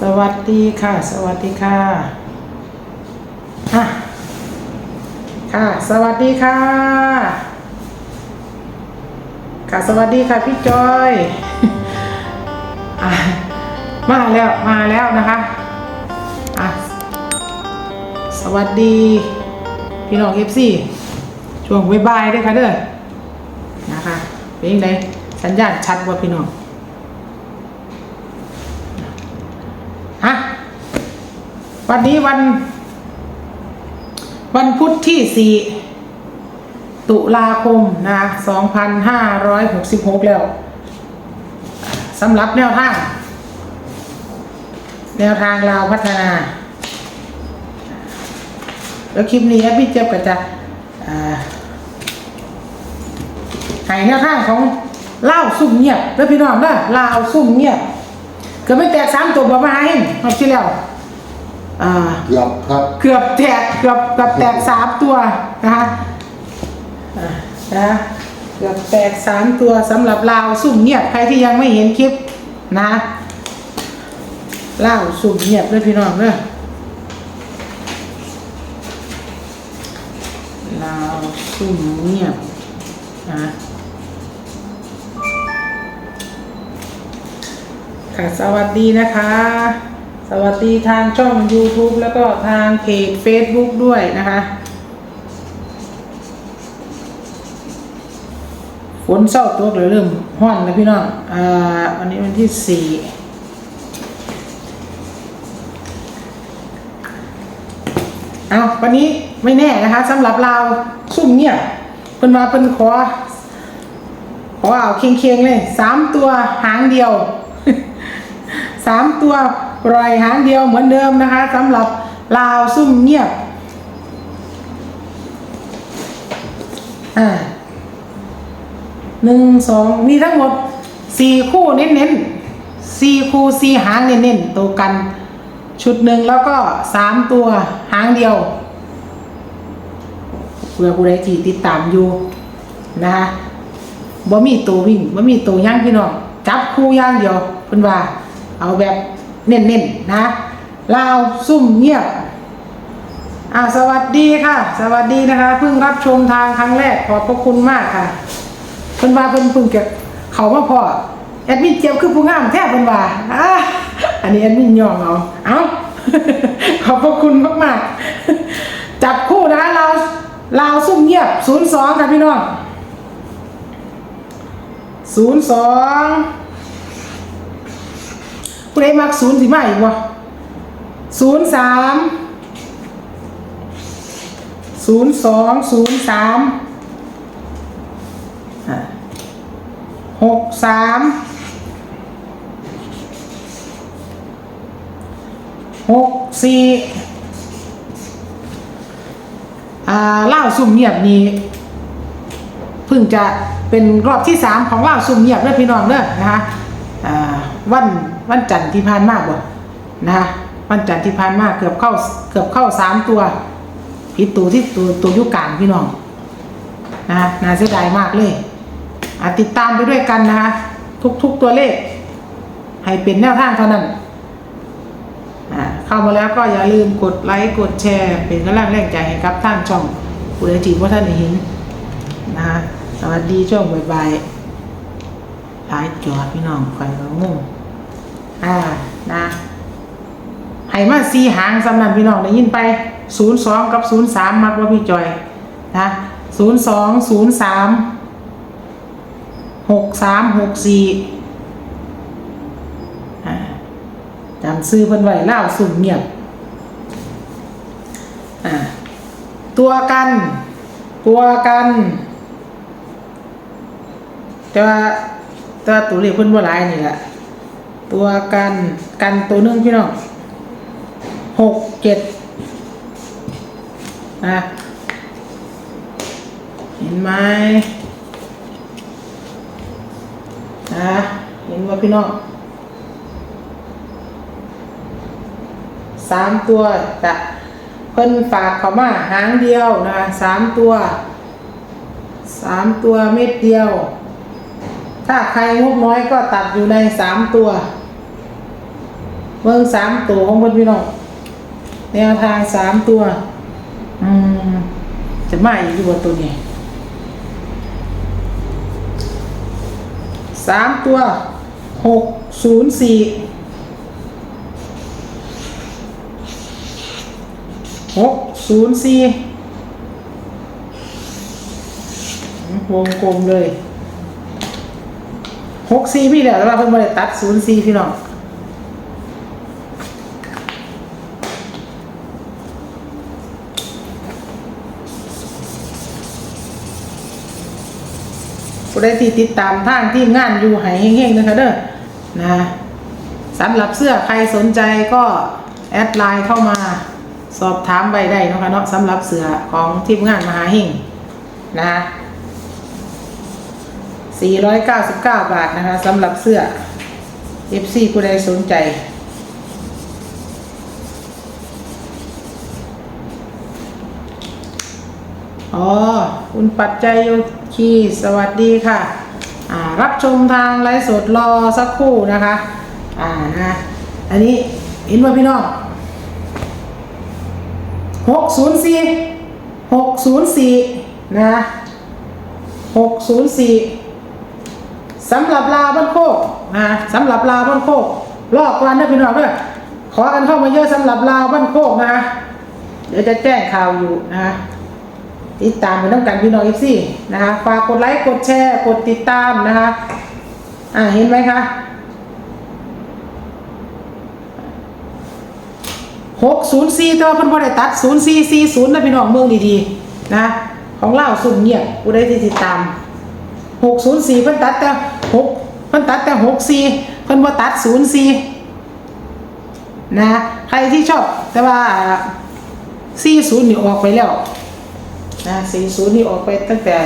สวัสดีค่ะ สวัสดีค่ะอะค่ะ สวัสดีค่ะ ค่ะ สวัสดีค่ะพี่จอยอะมาแล้วมาแล้วนะคะอะสวัสดี พี่น้องเอฟซีช่วงบายๆด้วยค่ะเด้อนะคะเป็นยังไงสัญญาณชัดกว่าพี่น้อง ฮะ วันนี้วัน วันพุธที่สี่ตุลาคมนะสองพันห้าร้อยหกสิบหกแล้วสำหรับแนวทาง แนวทางเราวพัฒนา แล้วคลิปนี้พี่เจี๊ยบก็จะอ่าให้แนวทางของเล่าซุ่มเงียบแล้วพี่น้องนะเลาซุ่มเงียบ เกือบไม่แตกสามตัวบ่มาให้รอบที่แล้ว อ่า เกือบครับเกือบแตกเกือบเกือบแตกสามตัวนะคะอ่านะเกือบแตกสามตัวสำหรับลาวสุ่มเงียบใครที่ยังไม่เห็นคลิปนะลาวสุ่มเงียบเลยพี่น้องเด้อลาวสุ่มเงียบนะค่ะสวัสดีนะคะ สวัสดีทางช่อง YouTube แล้วก็ทางเพจ Facebook ด้วยนะคะ ฝนเศร้าตัวเลยเริ่มห้อนแล้วพี่น้อง อ่า วันนี้วันที่สี่เอาวันนี้ไม่แน่นะคะสำหรับเราวซุ่มเนี่ยเป็นมาเป็นขอขอเอาเคียงๆเลยสามตัวหางเดียวสามตัว ปล่อยหางเดียวเหมือนเดิมนะคะสำหรับลาวซุ่มเงียบอ่าหนึ่งสองมีทั้งหมดสี่คู่เน้นๆสี่คู่สี่หางเน้นๆตัวกัน ชุดหนึ่งแล้วก็สามตัวหางเดียวเพื่อผู้ใดที่ติดตามอยู่นะคะบ่มีตัววิ่งบ่มีตัวย่างพี่น้องจับคู่ย่างเดียวเพิ่นว่า เอาแบบ เน้นๆนะลาวซุ่มเงียบอ่าสวัสดีค่ะ สวัสดีนะคะ เพิ่งรับชมทางครั้งแรกขอบพระคุณมากค่ะเพิ่นว่าเพิ่นเพิ่งเก็บเขามาพอแอดมินเจียบคือผู้งามแท้เพิ่นว่าอ่าอันนี้แอดมินยอมเอาเอาขอบพระคุณมากๆจับคู่นะคะเราลาวซุ่มเงียบศูนย์สองค่ะพี่น้องศูนย์สอง ผู้ใดมักศูนย์สิมาอีกวะศูนย์สามศูนย์สองศูนย์สามหกสามหกสี่อ่าเล่าสุ่มเงียบนี้เพิ่งจะเป็นรอบที่สามของเล่าสุ่มเงียบเด้อพี่น้องเด้อนะคะอ่าวัน วันจันทร์ที่ผ่านมาบ่นะคะวันจันทร์ที่ผ่านมาเกือบเข้าเกือบเข้าสามตัวผิดตัวที่ตัวตัวยุกลางพี่น้องนะคะน่าเสียดายมากเลยอะติดตามไปด้วยกันนะคะทุกๆตัวเลข ให้เป็นแนวทางเท่านั้นอ่าเข้ามาแล้วก็อย่าลืมกดไลค์กดแชร์ เป็นกำลังแรงใจให้กับท่านช่องผู้ใดจีว่าท่านเห็นนะคะสวัสดีช่วงบ่ายๆหลายจอพี่น้องไฟก็งง อ่านะให้มาสีหางสำนันพี่น้องได้ยินไปศูนย์สองกับศูนย์สามมักว่าพี่จอยนะศูนย์สองศูนย์สามหกสามหกสี่อ่าจำซื้อเพิ่นไว้เล่าสุ่มเงียบอ่าตัวกัน ตัวกัน แต่ว่าแต่ว่าตัวเลขเพิ่นบ่หลายนี่แหละ ตัวกันกันตัวนึงพี่น้องหกเจ็ดนะเห็นไหมนะเห็นว่าพี่น้องสามตัวจะเพิ่นฝากเขามาหางเดียวนะคะสามตัวสามตัวเม็ดเดียว ถ้าใครงบน้อยก็ตัดอยู่ในสามตัว เบิ่งสามตัวของเพิ่นพี่น้องแนวทางสามตัว อืมจะมาอีกอยู่บนตัวนี้สามตัวหกศูนย์สี่หกศูนย์สี่วงกลมเลยหกสี่พี่แหละแล้วเราเพิ่งมาตัดศูนย์สี่พี่น้อง ผู้ใดที่ติดตามทางที่งานอยู่ไหเฮงๆนะคะเด้อนะสำหรับเสื้อใครสนใจก็แอดไลน์เข้ามาสอบถามใบได้นะคะเนาะสำหรับเสื้อของทีมงานมหาเฮงนะคะ499 บาทนะคะสำหรับเสื้อ FC ผู้ใดสนใจ อ๋อ คุณปัจจัยโยคีสวัสดีค่ะ อ่า รับชมทางไลฟ์สดรอสักครู่นะคะ อ่านะ อันนี้เห็นว่าพี่น้องหกศูนย์สี่หกศูนย์สี่นะหกศูนย์สี่สำหรับลาบ้านโคกนะสำหรับลาบ้านโคกรอบวันนะพี่น้องด้วยขอกันเข้ามาเยอะสำหรับลาบ้านโคกนะเดี๋ยวจะแจ้งข่าวอยู่นะ ติดตามไปน้ำกันพี่น้องเอฟซีนะคะฝากกดไลค์กดแชร์กดติดตามนะคะอ่าเห็นไหมคะหกศูนย์สี่ตัวเพิ่นบ่ได้ตัดศูนย์สี่สี่ศูนย์นะพี่น้องเมืองดีๆนะของเล่าสุ่มเงียบกูได้ที่ติดตามหกศูนย์สี่เพิ่นตัดแต่หกเพิ่นตัดแต่หกสี่เพิ่นบ่ตัดศูนย์สี่นะใครที่ชอบแต่ว่าสี่ศูนย์นี่ออกไปแล้ว นะ40นี่ออกไปตั้งแต่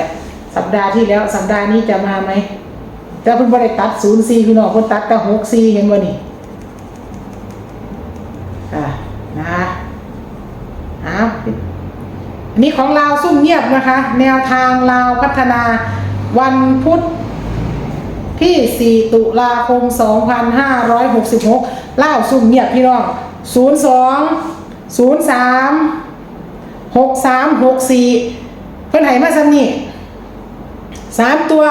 สัปดาห์ที่แล้วสัปดาห์นี้จะมาไหมแต่เพิ่นบ่ได้ตัด04พี่น้องเพิ่นตัดแต่64เห็นบ่นี่อ่านะฮะอ้าวอันนี้ของลาวซุ่มเงียบนะคะ แนวทางลาวพัฒนาวันพุธที่ 4 ตุลาคม 2566ลาวซุ่มเงียบพี่น้อง 02 03 หกสามหกสี่เพิ่อนให้มาซ้ำนี่สามตัว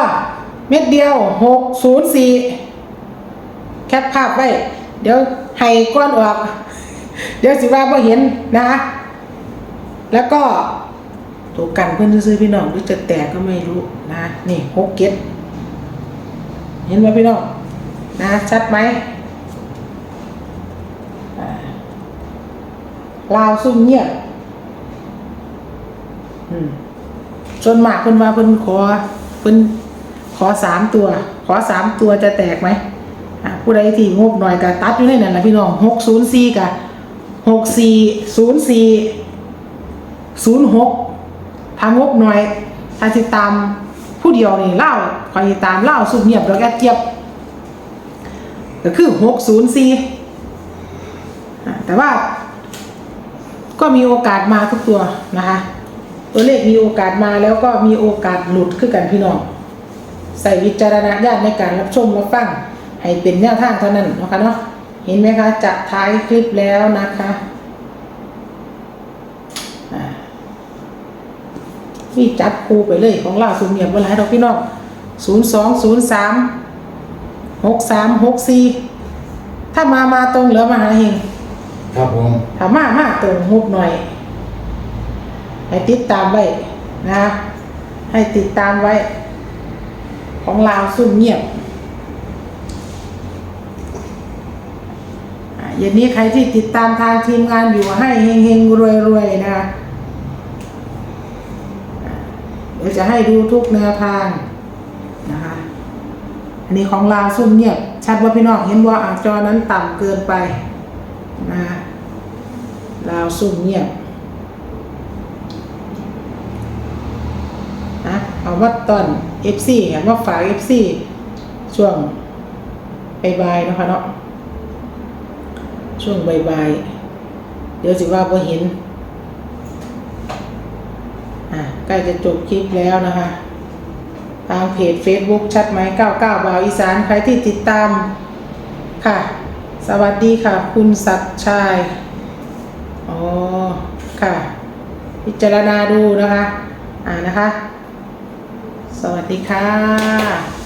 เม็ดเดียวหกศูนย์สี่แคปภาพไว้ เดี๋ยวให้ก้อนออก เดี๋ยวสิว่าพอเห็นนะ แล้วก็ตัวกันเพื่อนซื้อพี่น้องหรือจะแตกก็ไม่รู้นะ นี่หกเก็ตเห็นไหมพี่น้องนะชัดไหมลาวซุ่มเงียบ อืมจนมากเพิ่นมาเพิ่นขอเพิ่นขอสามตัว ขอสามตัวจะแตกไหมผู้ใดที่งบหน่อยก็ตัดอยู่ในนั้นแหละพี่น้องหกศูนย์สี่กับหกสี่ศูนย์สี่ศูนย์หกทางงบหน่อยถ้าติดตามผู้เดียวนี่เล่าคอยติดตามเล่าสุดเงียบแล้วแกเจียบก็คือหกศูนย์สี่แต่ว่าก็มีโอกาสมาทุกตัวนะคะ ตัวเลขมีโอกาสมาแล้วก็มีโอกาสหลุดขึ้นกันพี่น้องใส่วิจารณญาณในการรับชมรับฟังให้เป็นแนวทางเท่านั้นนะคะเนาะเห็นไหมคะจะท้ายคลิปแล้วนะคะอ่ามีจัดคูไปเลยของเราสูงเหยียบเวลาดอกพี่น้องศูนย์สองศูนย์สามหกสามหกสี่ถ้ามามาตรงเหลือมาหาเฮงครับผมถามมามาตรงหุบหน่อย ให้ติดตามไว้นะ ให้ติดตามไว้ ของลาวซุ่มเงียบอะเย็นนี้ใครที่ติดตามทางทีมงานอยู่ให้เฮงเฮงรวยรวยๆนะคะเดี๋ยวจะให้ดูทุกแนวทางนะคะ อันนี้ของลาวซุ่มเงียบ ชัดว่าพี่น้องเห็นว่าอะจอนั้นต่ำเกินไปนะลาวซุ่มเงียบนะ เอาว่าตอน FC เห็นว่าฝาก FC ช่วงบายๆเนะคะเนาะช่วงบ่ายเดี๋ยวสิว่าพอเห็นอะใกล้จะจบคลิปแล้วนะคะทางเพจ Facebook ชัดไหม99 บาวอีสานใครที่ติดตามค่ะ สวัสดีค่ะ คุณศักชัยอ๋อค่ะ พิจารณาดูนะคะ อ่านะคะ สวัสดีค่ะ